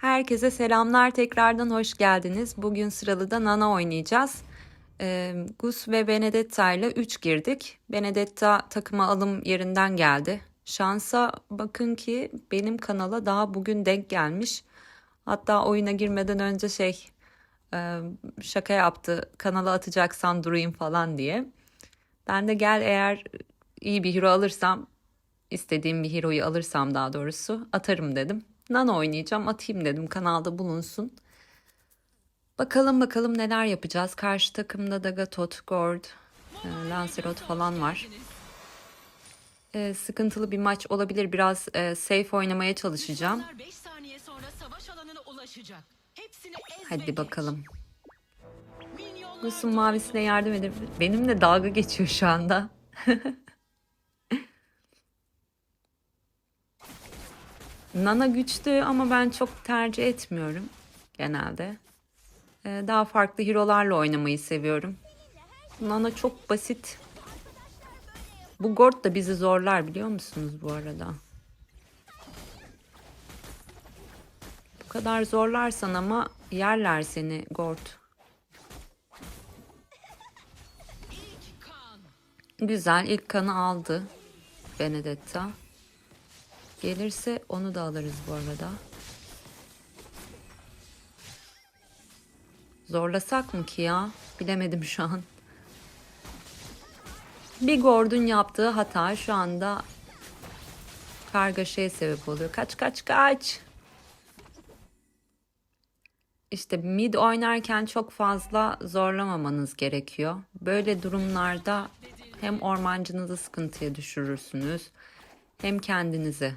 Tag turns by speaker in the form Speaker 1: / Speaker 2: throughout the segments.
Speaker 1: Herkese selamlar. Tekrardan hoş geldiniz. Bugün sıralı da Nana oynayacağız. Ee, Gus ve Benedetta ile 3 girdik. Benedetta takıma alım yerinden geldi. Şansa bakın ki benim kanala daha bugün denk gelmiş. Hatta oyuna girmeden önce şey e, şaka yaptı. Kanala atacaksan durayım falan diye. Ben de gel eğer iyi bir hero alırsam istediğim bir hero'yu alırsam daha doğrusu atarım dedim. Nano oynayacağım atayım dedim kanalda bulunsun. Bakalım bakalım neler yapacağız. Karşı takımda da Gatot, Gord, e, Lancelot falan var. E, sıkıntılı bir maç olabilir. Biraz e, safe oynamaya çalışacağım.
Speaker 2: Bunlar 5 saniye sonra savaş alanına ulaşacak. Hepsini ez ve
Speaker 1: Hadi bakalım. Gus'un mavisine yardım edip benimle dalga geçiyor şu anda. Nana güçlü ama ben çok tercih etmiyorum genelde. Ee, daha farklı hero'larla oynamayı seviyorum. Nana çok basit. Bu Gord da bizi zorlar biliyor musunuz bu arada? Bu kadar zorlarsan ama yerler seni Gord. Güzel ilk kanı aldı Benedetta. Gelirse onu da alırız bu arada. Zorlasak mı ki ya? Bilemedim şu an. Bir Gord'un yaptığı hata şu anda kargaşaya sebep oluyor. Kaç kaç kaç. İşte mid oynarken çok fazla zorlamamanız gerekiyor. Böyle durumlarda hem ormancınızı sıkıntıya düşürürsünüz hem kendinizi.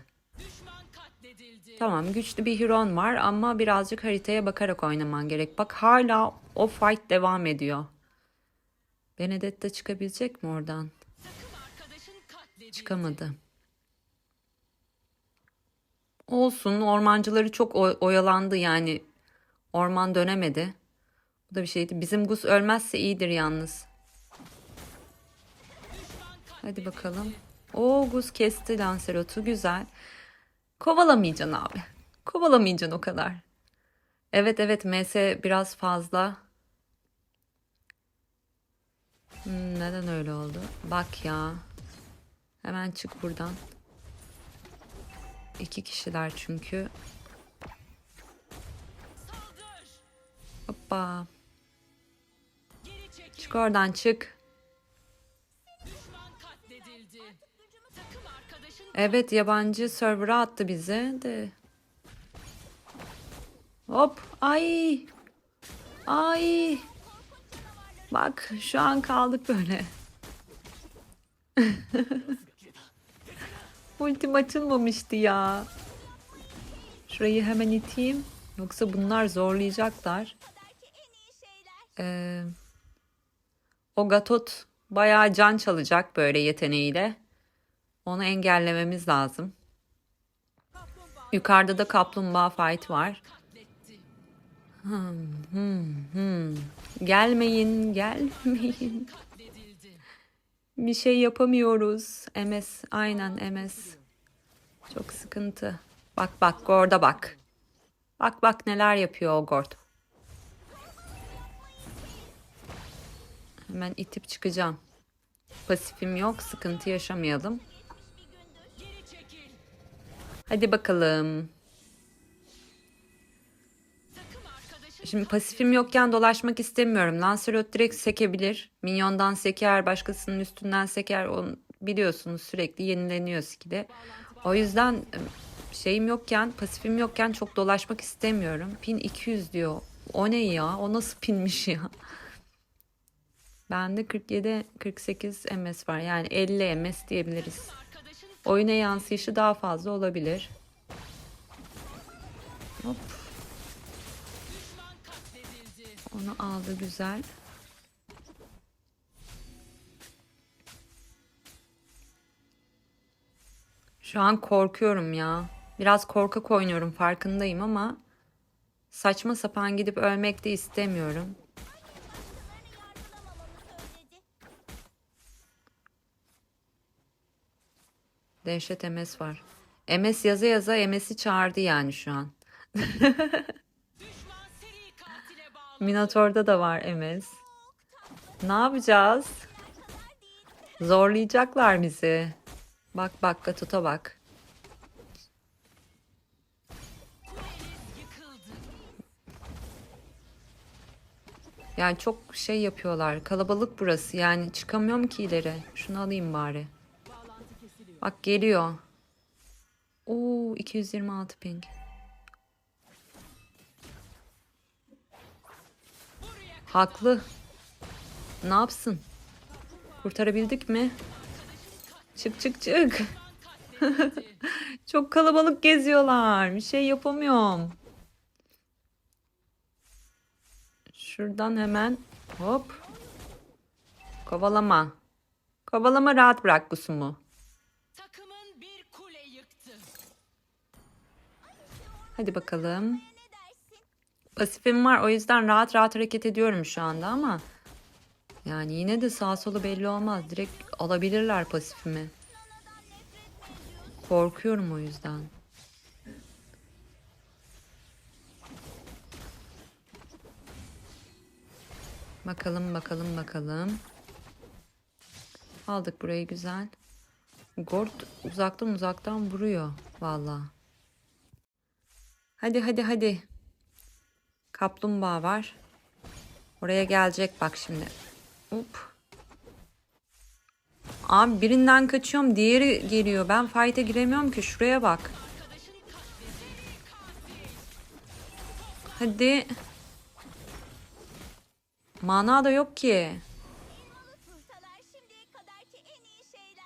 Speaker 1: Tamam güçlü bir Huron var ama birazcık haritaya bakarak oynaman gerek. Bak hala o fight devam ediyor. Benedetta çıkabilecek mi oradan? Çıkamadı. Olsun ormancıları çok oy- oyalandı yani orman dönemedi. Bu da bir şeydi. Bizim Gus ölmezse iyidir yalnız. Hadi bakalım. Oo Gus kesti Lancelot'u güzel. Kovalamayacaksın abi. Kovalamayacaksın o kadar. Evet evet MS biraz fazla. Hmm, neden öyle oldu? Bak ya. Hemen çık buradan. İki kişiler çünkü. Hoppa. Çık oradan çık. Evet yabancı server'a attı bizi de. Hop. Ay. Ay. Bak şu an kaldık böyle. Ultim açılmamıştı ya. Şurayı hemen iteyim. Yoksa bunlar zorlayacaklar. Ee, o Gatot bayağı can çalacak böyle yeteneğiyle. Onu engellememiz lazım. Yukarıda da kaplumbağa fight var.
Speaker 2: katletti.
Speaker 1: Gelmeyin, gelmeyin.
Speaker 2: Katledildi.
Speaker 1: Bir şey yapamıyoruz. MS, aynen MS. Çok sıkıntı. Bak bak, Gord'a bak. Bak bak neler yapıyor o Gord. Hemen itip çıkacağım. Pasifim yok, sıkıntı yaşamayalım. Hadi bakalım. Şimdi pasifim yokken dolaşmak istemiyorum. Lancelot direkt sekebilir. Minyondan seker, başkasının üstünden seker. Onu biliyorsunuz sürekli yenileniyor skill'i. O yüzden şeyim yokken, pasifim yokken çok dolaşmak istemiyorum. Pin 200 diyor. O ne ya? O nasıl pinmiş ya? Bende 47 48 MS var. Yani 50 MS diyebiliriz. Oyuna yansıyışı daha fazla olabilir. Hop. Onu aldı güzel. Şu an korkuyorum ya. Biraz korkak oynuyorum farkındayım ama saçma sapan gidip ölmek de istemiyorum. Dehşet MS var. MS yaza yaza MS'i çağırdı yani şu an. Minotaur'da da var Emez. Ne yapacağız? Zorlayacaklar bizi. Bak bak Gatut'a bak. Yani çok şey yapıyorlar. Kalabalık burası. Yani çıkamıyorum ki ileri. Şunu alayım bari. Bak geliyor. Oo 226 ping. Haklı. Ne yapsın? Kurtarabildik mi? Çık çık çık. Çok kalabalık geziyorlar. Bir şey yapamıyorum. Şuradan hemen hop. Kovalama. Kovalama rahat bırak kusumu. Hadi bakalım. Pasifim var o yüzden rahat rahat hareket ediyorum şu anda ama yani yine de sağ solu belli olmaz. Direkt alabilirler pasifimi. Korkuyorum o yüzden. Bakalım bakalım bakalım. Aldık burayı güzel. Gord uzaktan uzaktan vuruyor valla. Hadi hadi hadi. Kaplumbağa var. Oraya gelecek bak şimdi. Hop. Abi birinden kaçıyorum diğeri geliyor. Ben fight'e giremiyorum ki şuraya bak. Hadi. Mana da yok ki.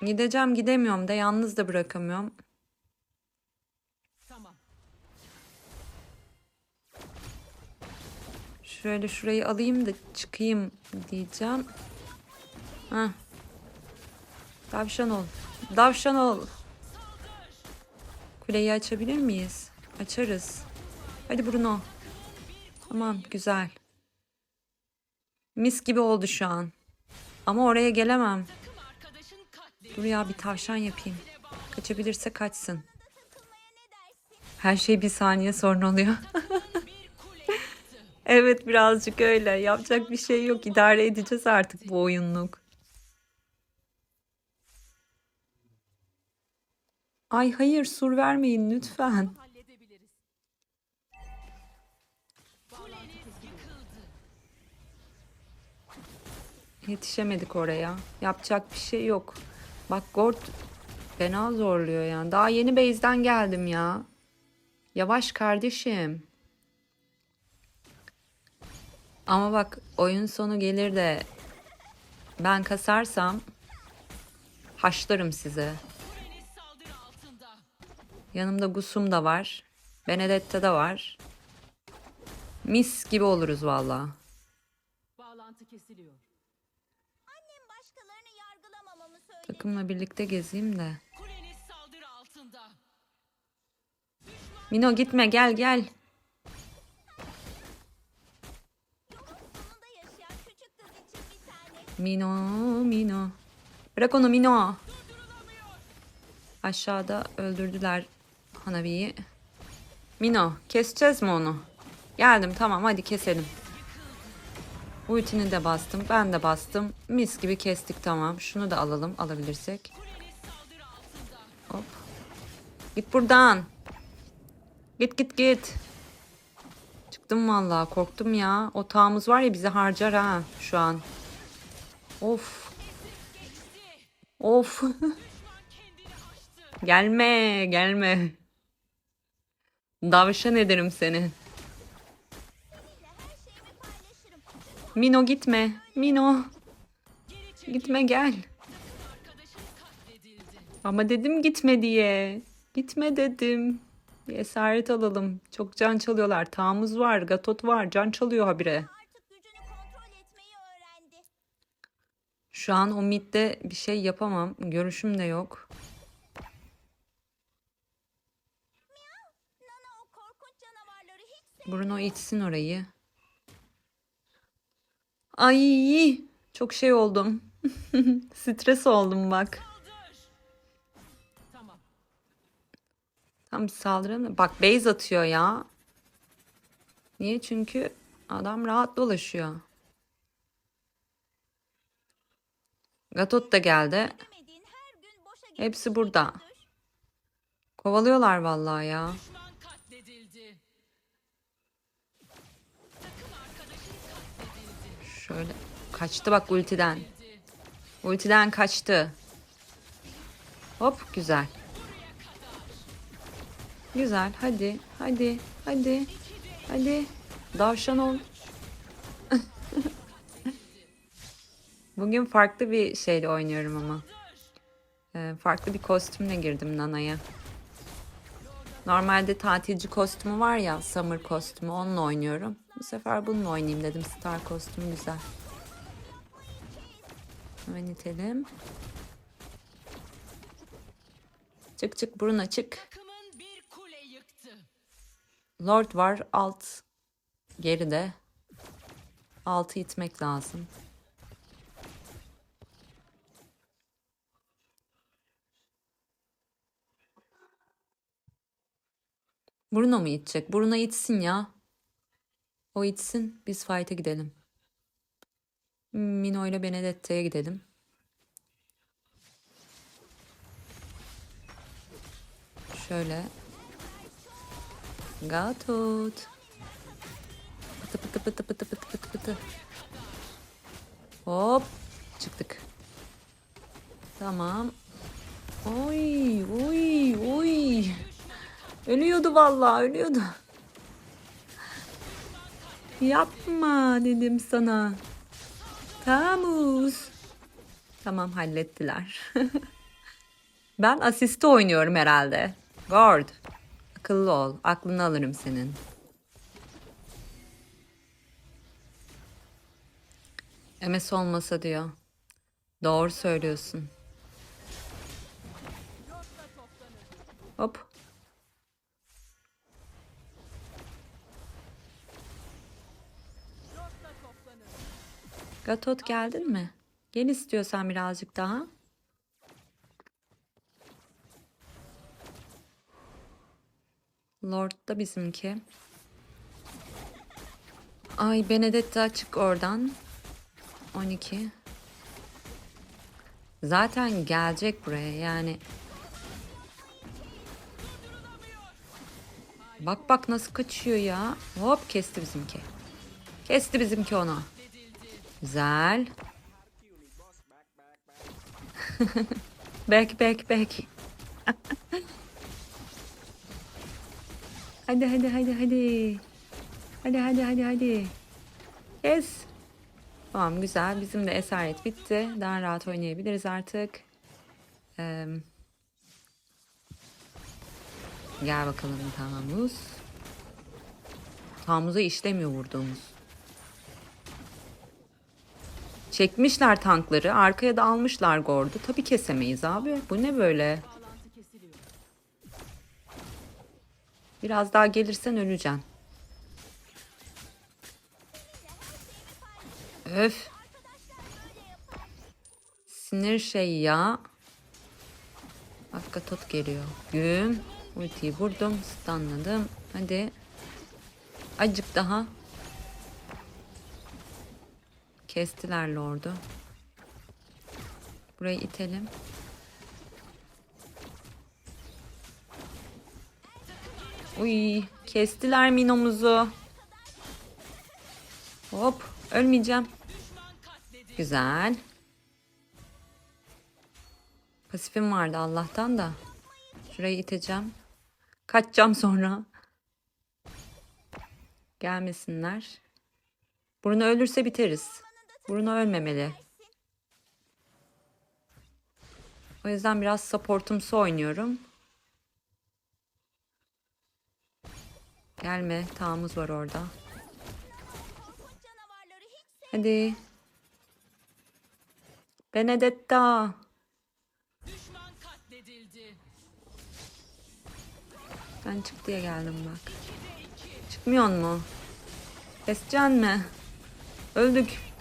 Speaker 1: Gideceğim gidemiyorum da yalnız da bırakamıyorum. Şöyle şurayı alayım da çıkayım diyeceğim. Heh. Davşan ol. Davşan ol. Kuleyi açabilir miyiz? Açarız. Hadi Bruno. Tamam güzel. Mis gibi oldu şu an. Ama oraya gelemem. Dur ya bir tavşan yapayım. Kaçabilirse kaçsın. Her şey bir saniye sonra oluyor. Evet birazcık öyle. Yapacak bir şey yok. İdare edeceğiz artık bu oyunluk. Ay hayır sur vermeyin lütfen. Yetişemedik oraya. Yapacak bir şey yok. Bak Gord fena zorluyor yani. Daha yeni base'den geldim ya. Yavaş kardeşim. Ama bak oyun sonu gelir de ben kasarsam haşlarım size. Yanımda Gusum da var. Benedetta da var. Mis gibi oluruz valla.
Speaker 2: Bağlantı kesiliyor.
Speaker 3: Annem başkalarını yargılamamamı söyledi.
Speaker 1: Takımla birlikte gezeyim de.
Speaker 2: Kuleniz saldırı altında.
Speaker 1: Mino gitme gel gel. Mino Mino. Bırak onu Mino. Aşağıda öldürdüler Hanabi'yi. Mino keseceğiz mi onu? Geldim tamam hadi keselim. Ultini de bastım ben de bastım. Mis gibi kestik tamam. Şunu da alalım alabilirsek. Hop. Git buradan. Git git git. Çıktım vallahi korktum ya. O tağımız var ya bizi harcar ha şu an. Of. Of. Gelme gelme. Davşan ederim seni. Mino gitme. Mino. Gitme gel. Ama dedim gitme diye. Gitme dedim. Bir esaret alalım. Çok can çalıyorlar. Tağımız var. Gatot var. Can çalıyor habire. Şu an o midde bir şey yapamam. Görüşüm de yok. Bruno içsin orayı. Ay çok şey oldum. Stres oldum bak. Tam bir saldıralım. Bak base atıyor ya. Niye? Çünkü adam rahat dolaşıyor. Gatot da geldi. Hepsi burada. Kovalıyorlar vallahi ya. Şöyle kaçtı bak ultiden. Ultiden kaçtı. Hop güzel. Güzel hadi hadi hadi hadi. Davşan ol. Bugün farklı bir şeyle oynuyorum ama. Ee, farklı bir kostümle girdim Nana'ya. Normalde tatilci kostümü var ya, summer kostümü onunla oynuyorum. Bu sefer bununla oynayayım dedim. Star kostümü güzel. Hemen itelim. Çık çık Bruno çık.
Speaker 2: Takımın bir kule yıktı.
Speaker 1: Lord var alt geride. Altı itmek lazım. Bruno mu itecek? Bruno itsin ya. O itsin. Biz fight'e gidelim. Mino ile Benedetta'ya gidelim. Şöyle. Gatot. Pıtı pıtı pıtı pıtı pıtı pıtı pıtı. Hop. Çıktık. Tamam. Oy oy oy. Ölüyordu vallahi ölüyordu. Yapma dedim sana. Tamus. Tamam hallettiler. ben asiste oynuyorum herhalde. Guard. Akıllı ol. Aklını alırım senin. MS olmasa diyor. Doğru söylüyorsun. Hop. Gatot geldin mi? Gel istiyorsan birazcık daha. Lord da bizimki. Ay Benedetta çık oradan. 12. Zaten gelecek buraya yani. Bak bak nasıl kaçıyor ya. Hop kesti bizimki. Kesti bizimki onu. Güzel. back back back. hadi hadi hadi hadi. Hadi hadi hadi hadi. Kes. Tamam güzel. Bizim de esaret bitti. Daha rahat oynayabiliriz artık. Ee, gel bakalım Tamuz. Tamuz'a işlemiyor vurduğumuz. Çekmişler tankları. Arkaya da almışlar Gord'u. Tabii kesemeyiz abi. Bu ne böyle? Biraz daha gelirsen öleceksin. Öf. Sinir şey ya. Hakka tot geliyor. Güm. Ultiyi vurdum. Stunladım. Hadi. Acık daha. Kestiler lordu. Burayı itelim. Uy, kestiler minomuzu. Hop, ölmeyeceğim. Güzel. Pasifim vardı Allah'tan da. Şurayı iteceğim. Kaçacağım sonra. Gelmesinler. Bruno ölürse biteriz. Bruno ölmemeli. O yüzden biraz supportumsu oynuyorum. Gelme. Tağımız var orada. Hadi. Benedetta. Ben çık diye geldim bak. Çıkmıyor mu? Keseceksin mi? Öldük.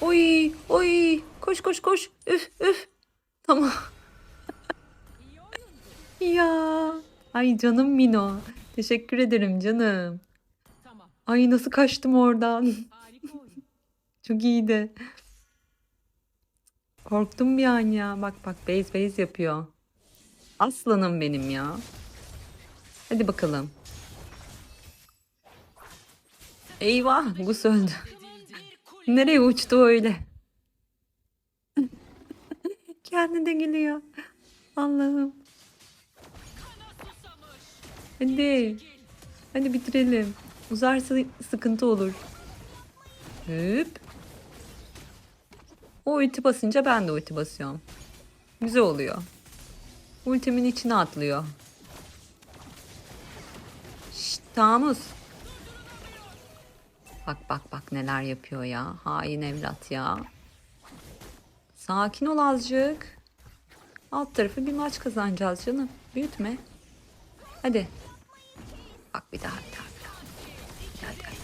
Speaker 1: Oy, oy. Koş koş koş. Üf üf. Tamam. ya. Ay canım Mino. Teşekkür ederim canım. Ay nasıl kaçtım oradan. Çok iyiydi. Korktum bir an ya. Bak bak base base yapıyor. Aslanım benim ya. Hadi bakalım. Eyvah Gus öldü. Nereye uçtu öyle? Kendine geliyor. Allah'ım. Hadi. Hadi bitirelim. Uzarsa sıkıntı olur. Hüp. O ulti basınca ben de ulti basıyorum. Güzel oluyor. Ultimin içine atlıyor. Şşt Tamus. Bak bak bak neler yapıyor ya. Hain evlat ya. Sakin ol azıcık. Alt tarafı bir maç kazanacağız canım. Büyütme. Hadi. Bak bir daha bir. Hadi, hadi.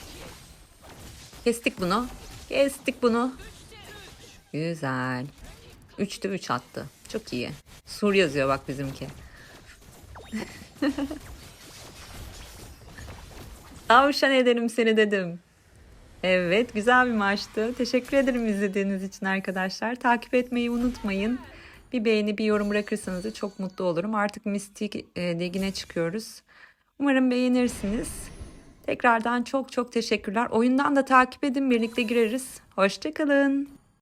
Speaker 1: Kestik bunu. Kestik bunu. Güzel. Üçte üç attı. Çok iyi. Sur yazıyor bak bizimki. Tavşan ederim seni dedim. Evet güzel bir maçtı. Teşekkür ederim izlediğiniz için arkadaşlar. Takip etmeyi unutmayın. Bir beğeni bir yorum bırakırsanız da çok mutlu olurum. Artık Mistik e, ligine çıkıyoruz. Umarım beğenirsiniz. Tekrardan çok çok teşekkürler. Oyundan da takip edin birlikte gireriz. Hoşçakalın.